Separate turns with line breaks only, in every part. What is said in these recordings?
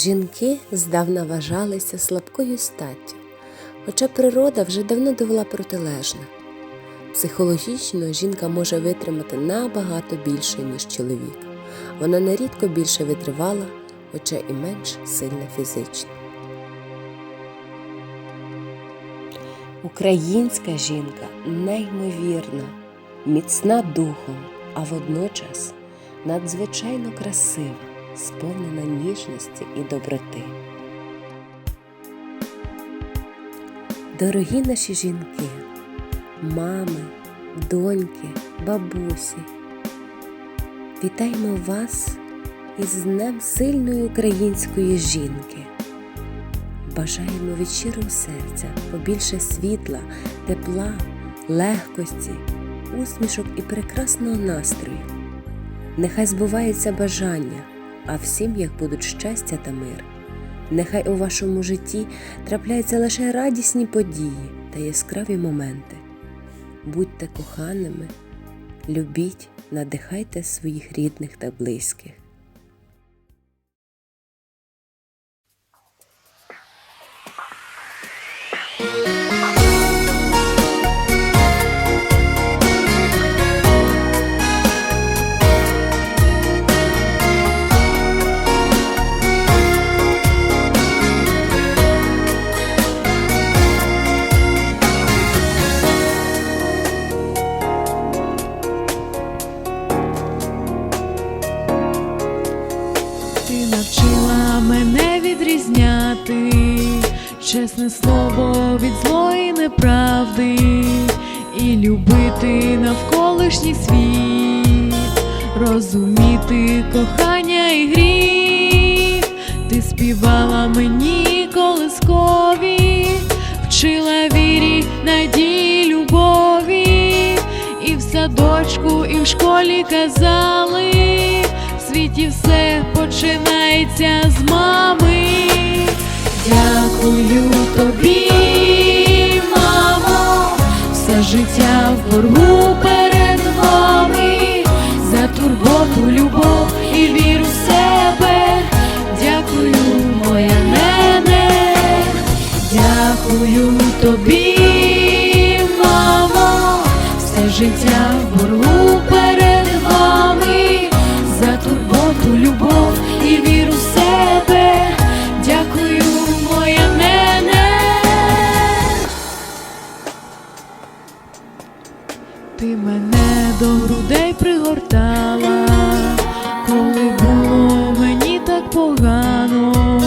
Жінки здавна вважалися слабкою статтю, хоча природа вже давно довела протилежне. Психологічно жінка може витримати набагато більше, ніж чоловік. Вона нерідко більше витривала, хоча і менш сильна фізично. Українська жінка неймовірна, міцна духом, а водночас надзвичайно красива, сповнена ніжності і доброти. Дорогі наші жінки, мами, доньки, бабусі, вітаємо вас із Днем сильної української жінки. Бажаємо від щирого серця побільше світла, тепла, легкості, усмішок і прекрасного настрою. Нехай збуваються бажання, а в сім'ях будуть щастя та мир. Нехай у вашому житті трапляються лише радісні події та яскраві моменти. Будьте коханими, любіть, надихайте своїх рідних та близьких.
Ти чесне слово від злої неправди і любити навколишній світ, розуміти кохання і гріх. Ти співала мені колискові, вчила вірі, надії, любові, і в садочку, і в школі казали в світі все починається з мами. Дякую тобі, мамо, все життя в боргу перед вами, за турботу, любов і віру в себе. Дякую, моя нене, дякую тобі, мамо, все життя в боргу перед вами, за турботу, любов і віру в себе. Ти мене до грудей пригортала, коли було мені так погано,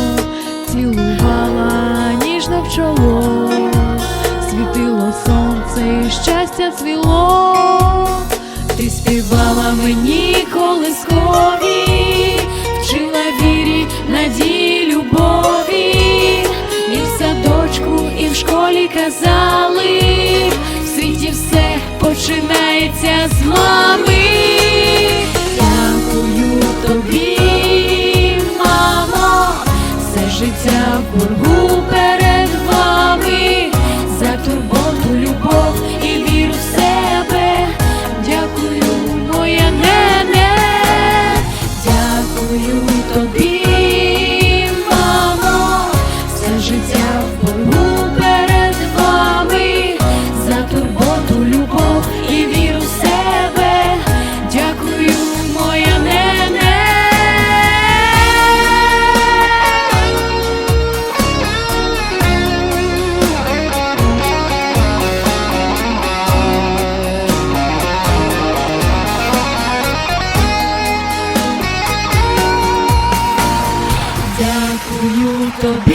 цілувала ніжно в чоло, світило сонце і щастя цвіло, ти співала мені колискові, вчила вірі, надії, любові, і в садочку, і в школі казали, в світі все починається з мами. Дякую тобі, мамо, все життя в боргу Дякую тобі.